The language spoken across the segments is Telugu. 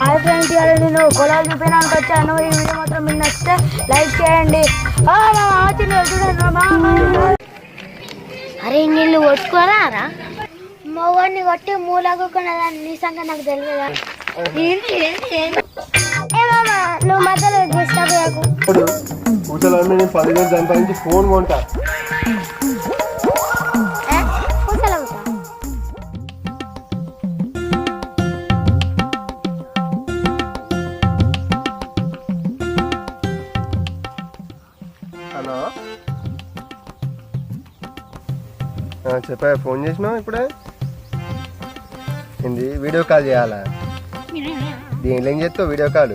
హాయ్ ఫ్రెండ్స్ ఇవాళ నేను పొలాలు చూపించడానికి వచ్చాను. ఈ వీడియో మాత్రం మీకు నచ్చితే లైక్ చేయండి. అరే నీళ్ళు కొట్టుకోరా? మగవాడిని కొట్టి మూలకొన్నదాన్ని నీ సంగతి నాకు తెలియదా? ఏ మామ నువ్వు మధ్యలో డిస్టర్బ్ చేయకు ఇప్పుడు పూసలన్నీ నేను పదివేలు సంపాదించి ఫోన్ కొంటా? హలో? చెప్పా ఫోన్ చేసినావు ఇప్పుడే? ఏంది వీడియో కాల్ చేయాలా? దీంట్లో ఏం చేస్తావు వీడియో కాల్?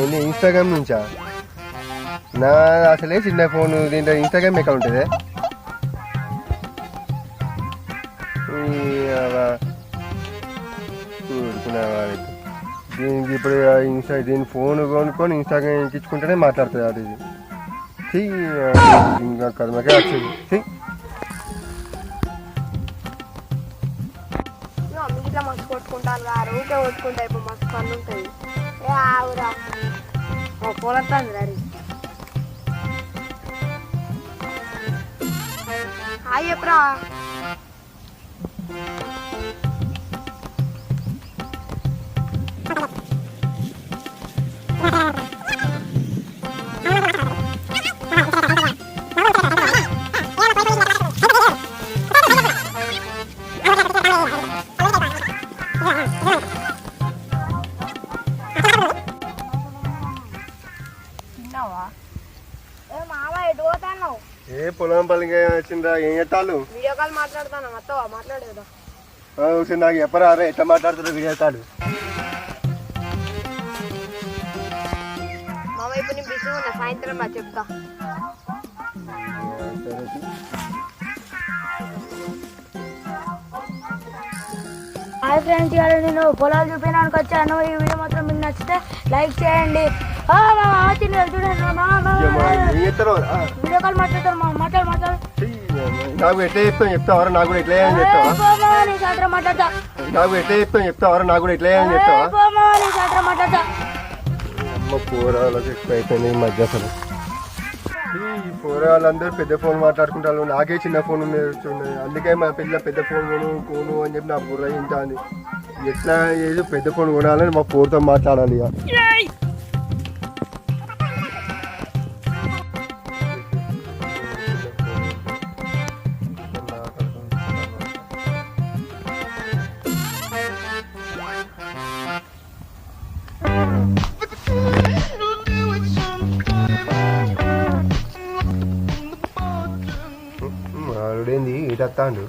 ఏంటి ఇన్స్టాగ్రామ్ నుంచా? నా అసలే చిన్న ఫోన్ దీంట్లో ఇన్స్టాగ్రామ్ అకౌంట్ ఇదే దీనికి ఇప్పుడు ఇన్స్టా దీని ఫోన్ కొనుక్కొని ఇన్స్టాగ్రామ్ ఎక్కించుకుంటేనే మాట్లాడుతుంది అది ఇది. ఇంకా కదమకే వచ్చింది. ఛీ. ఇట్లా మస్తు కొట్టుకుంటాను గారు ఊకే కొట్టుకుంటా ఇప్పుడు మస్తు పనులు ఉంటాయి. ఏ ఆవురా ఓ పొలత్తాంది తిన్నావా? ఏ మామ ఎటు పోతాన్నావు? ఏ పొలం పల్లిగా వచ్చిందా ఏం చెట్టాలు వీడియో కాల్ మాట్లాడుతాను? అత్తవా మాట్లాడేదా నాకు చెప్పరా రే ఎట్లా మాట్లాడుతుందో వీడియో కాల్? మామ ఇప్పుడు నేను బిజీ ఉన్నా సాయంత్రం రా చెప్తా. హాయ్ ఫ్రెండ్స్ ఇవాళ నేను పొలాలు చూపించడానికి వచ్చాను. ఈ వీడియో మాత్రం మీకు నచ్చితే లైక్ చేయండి. నాకు ఎట్లా చెప్తావు చెప్తావారా నాకు కూడా ఇట్లా ఏ, చెప్తావా నాకు ఎట్లా చెప్తావు చెప్తావారా నాకు కూడా ఇట్లా చేయని చెప్తావా పోరాళ్ళకి అమ్మ ఎక్కువ అయిపోయింది ఈ మధ్య అసలు ఈ పోరాళ్ళందరూ పెద్ద ఫోన్ మాట్లాడుకుంటారు నాకే చిన్న ఫోన్ ఉంది అందుకే మా పిల్ల పెద్ద ఫోన్ కొను కొను అని చెప్పి నా బుర్ర ఇంటాంది ఎట్లా ఏదో పెద్ద ఫోన్ కొనాలని మా పోరుతో మాట్లాడాలి ఇక ఆవిడేంది ఇటత్తాండు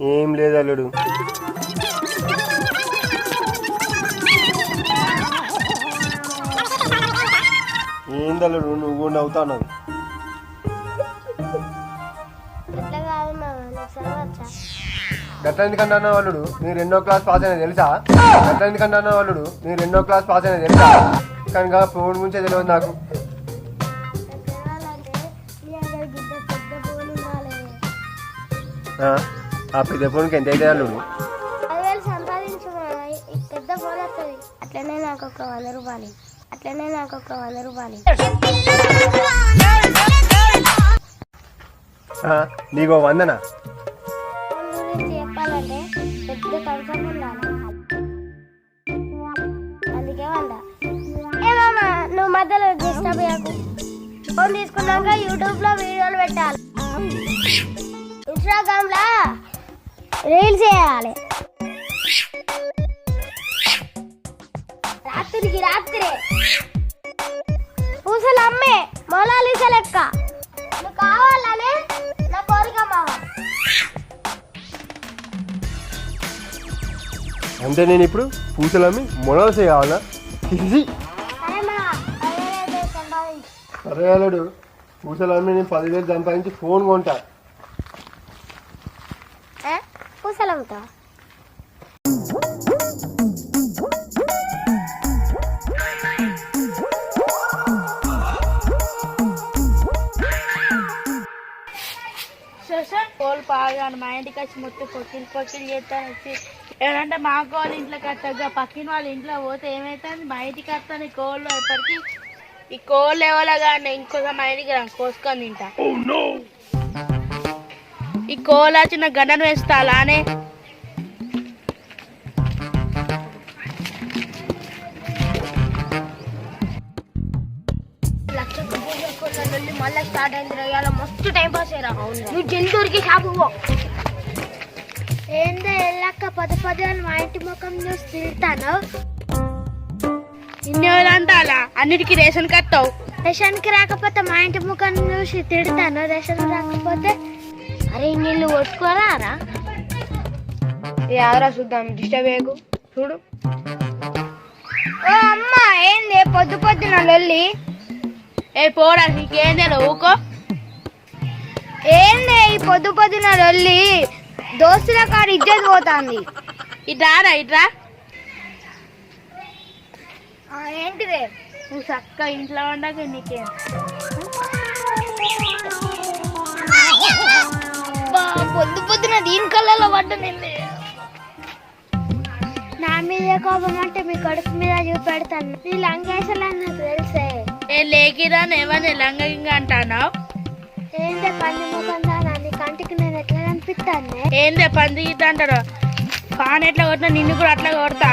ఏ లేదు అల్లుడు. ఏంది అల్లుడు నువ్వు నవ్వుతావు గట్ల ఎందుకంటే అన్నావు అల్లుడు? నేను రెండో క్లాస్ పాస్ అయినా తెలుసా? గట్ల ఎందుకంటే అన్నావు అల్లుడు? నేను రెండో క్లాస్ పాస్ అయినా తెలుసా? కనుక ఫోన్ గురించే తెలియదు నాకు. ఆ, పెద్ద ఫోన్కి ఎంత అయితే అల్లుడు? పెద్ద ఫోన్ వస్తుంది. అట్లనే నాకు ఒక వంద రూపాయలు. అట్లనే నాకు ఒక వంద రూపాయలు. నీకో వందనా? అంటే పెద్ద కన్సర్న్ ఉండాలి. అందుకే వంద ఏమమ్మా నువ్వు మధ్యలో డిస్టర్బ్ చేయకు ఫోన్ తీసుకున్నాక యూట్యూబ్లో వీడియోలు పెట్టాలి. ఇన్స్టాగ్రామ్లో రీల్స్ చేయాలి. రాత్రికి రాత్రి. పూసలు అమ్మే మొలాలిస లెక్క నువ్వు కావాలనే అంటే నేను ఇప్పుడు పూసలమ్మి మొనలు చేయాలనా ఛీ, ఛీ. సరే అల్లుడు పూసలమ్మి నేను పదివేలు సంపాదించి ఫోన్ కొంటా. పూసలు అమ్ముతా కోళ్ళు మా ఇంటికి వచ్చి మొత్తం పొక్కిలు పొక్కిలు చేస్తాను వచ్చి ఏమంటే మా కోళ్ళు ఇంట్లోకి వస్తాగా పక్కిన వాళ్ళ ఇంట్లో పోతే ఏమవుతుంది మా ఇంటికి వస్తాను ఈ కోళ్ళు ఎప్పటికీ. ఈ కోళ్ళు ఎవరో కానీ ఇంకొక మా ఇంటికి రా కోసుకొని తింటా. ఈ కోళ్ళ చిన్న గండను వేస్తా అలానే. మళ్ళీ స్టార్ట్ అయింది మస్తు టైం పాస్ అయ్యరా నువ్వు జల్ది దొరికి షాపు పో. ఏందో వెళ్ళాక పద పద అని మా ఇంటి ముఖం చూసి తిడతాను? ఇన్ని అంతా అలా అన్నిటికీ రేషన్ కట్టావు. రేషన్కి రాకపోతే మా ఇంటి ముఖం చూసి తిడతాను? రేషన్ రాకపోతే? అరే నీళ్ళు కొట్టుకోరా రా ఎవరా చూద్దాం డిస్టర్బ్ చేయకు. చూడు. ఓ అమ్మ ఏంది? పొద్దు పొద్దున లొల్లి. ఏ పోరా నీకేం తెలియదు ఊకో. ఏంది ఈ పొద్దు పొద్దున లొల్లి? దోస్తుల కాడ ఇజ్జత్ పోతాంది. ఇట్రా ఇట్రా ఏంటిదే? నువ్వు చక్క ఇంట్లో ఉండక నీకేం. పొద్దు పొద్దున దీని కళ్ళలో పడ్డ నిన్ను నా మీద కోపం అంటే మీ కొడుకు మీద చూపెడతాను. నీ లంగేసలని నాకు తెలుసే. ఏ లేకిరా ఏమని లంగ గింగ అంటానావు ఏంటో పంది ముఖం కంటికి నేను ఎట్లా కనిపిస్తాను ఏందే పంది గిట్ట అంటారు? పాన్ ఎట్లా కొట్టినా నిన్ను కూడా అట్లా కొడతా.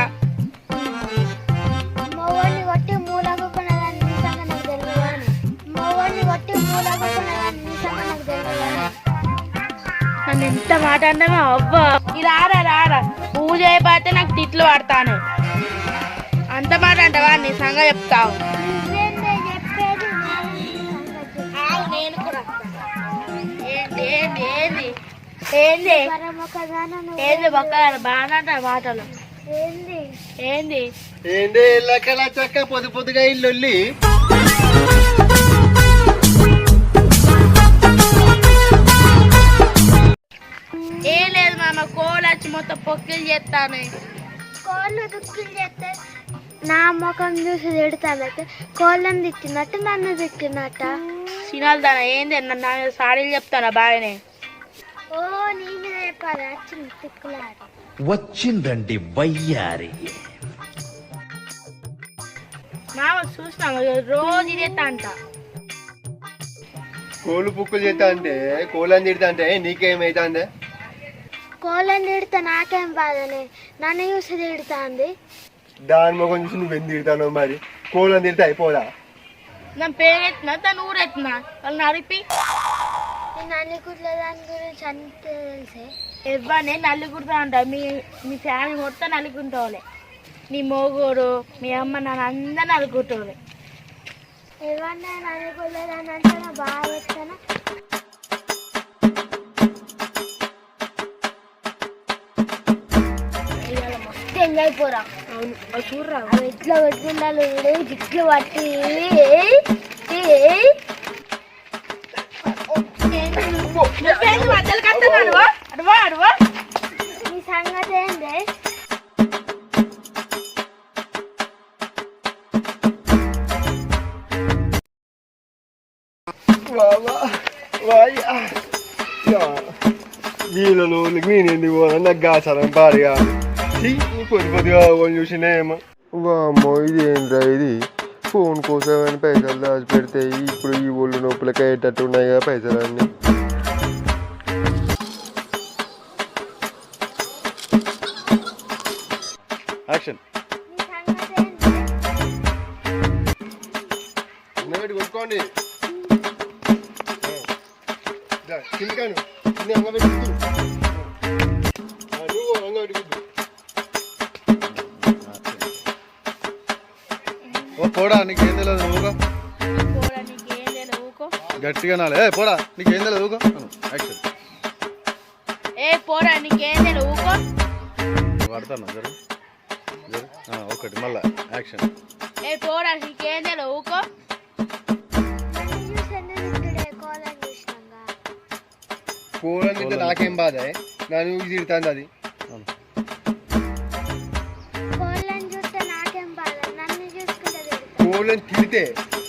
కొట్టి కొట్టి నన్ను ఎంత మాట అవ్వా ఇది రారా రారా పూజ అయిపోతే నాకు తిట్లు పడతాను. అంత మాట అంటావా? నీ సంగ చెప్తావు. ఏంది? ఏంది బొక్క బాగా మాటలు. ఏంది? ఏంది? ఏందే? లెక్కల చక్క పొద్దు పొద్దుగా ఇల్లు వెళ్ళి ఏం లేదు మామ కోళ్ళు వచ్చి మొత్తం పొక్కిలు చేస్తాను కోళ్ళు దుక్కులు చేస్తే నా ముఖం చూసి తిడతానైతే కోళ్ళని తిట్టినట్టు నన్ను తిట్టినట్ట? సినాలు దాన ఏంది? నన్ను సాడీలు చెప్తానా బాగానే? వచ్చిందండి వయ్యారి. మామ చూసినాము రోజు అంట కోళ్ళు పుక్కులు చేస్తా అంటే కోళ్ళని తిడతా అంటే నీకేమైతుందే? కోళ్ళని తిడితే నాకేం బాధనే నన్ను చూసి తిడుతుంది. దాని ముఖం చూసి నువ్వు ఎందుకు తిడతావు మరి? కోళ్ళని తిడితే అయిపోదా? నా పేరెత్తినా? తను ఊరెత్తినా? వాళ్ళు నడిపి కుట్ల దాని గురించి అంతే తెలిసే. ఇవ్వనే నల్లిగుడుతా అంట మీ మీ ఫ్యామిలీ మొత్తం నలుగుంటోలే నీ మోగోడు మీ అమ్మ నాన్న అందరు నలుగుంటోలే ఏమన్నా నన్ను కుట్ల దాని అంటే నా బాగా చెప్తాను? ఎంజాయ్ పోరా చూడరా ఎట్లా పెట్టుకుంటారు? జిట్లు పట్టి మధ్యలో కట్టను అడువా అడువా అడువా? ఈ సంగతి ఏంది? బాబా వాయ్యా వీళ్ళను నేను ఎందుకు పోనా? నాకు గాసారం పాడుగా పొద్దు పొద్దుగా వాళ్ళు చూసినేమో వామ్మో ఇది ఏంట్రా ఇది? ఫోన్ కోసం అని పైసలు దాచి పెడితే ఇప్పుడు ఈ ఒళ్ళు నొప్పులకి అయ్యేటట్టు ఉన్నాయి కదా పైసలు పోడా నీకేం తెలియదు గట్టిగా నాలే ఏ పోడా నీకేం తెలియదు ఏ జరు? జరు? ఒకటి మళ్ళా యాక్షన్ ఏ పోడా నీకేం తెలియదు నాకేం బాధ? నన్ను తిడుతుంది అది. తిడతా కోళ్ళని తిడితే యాక్షన్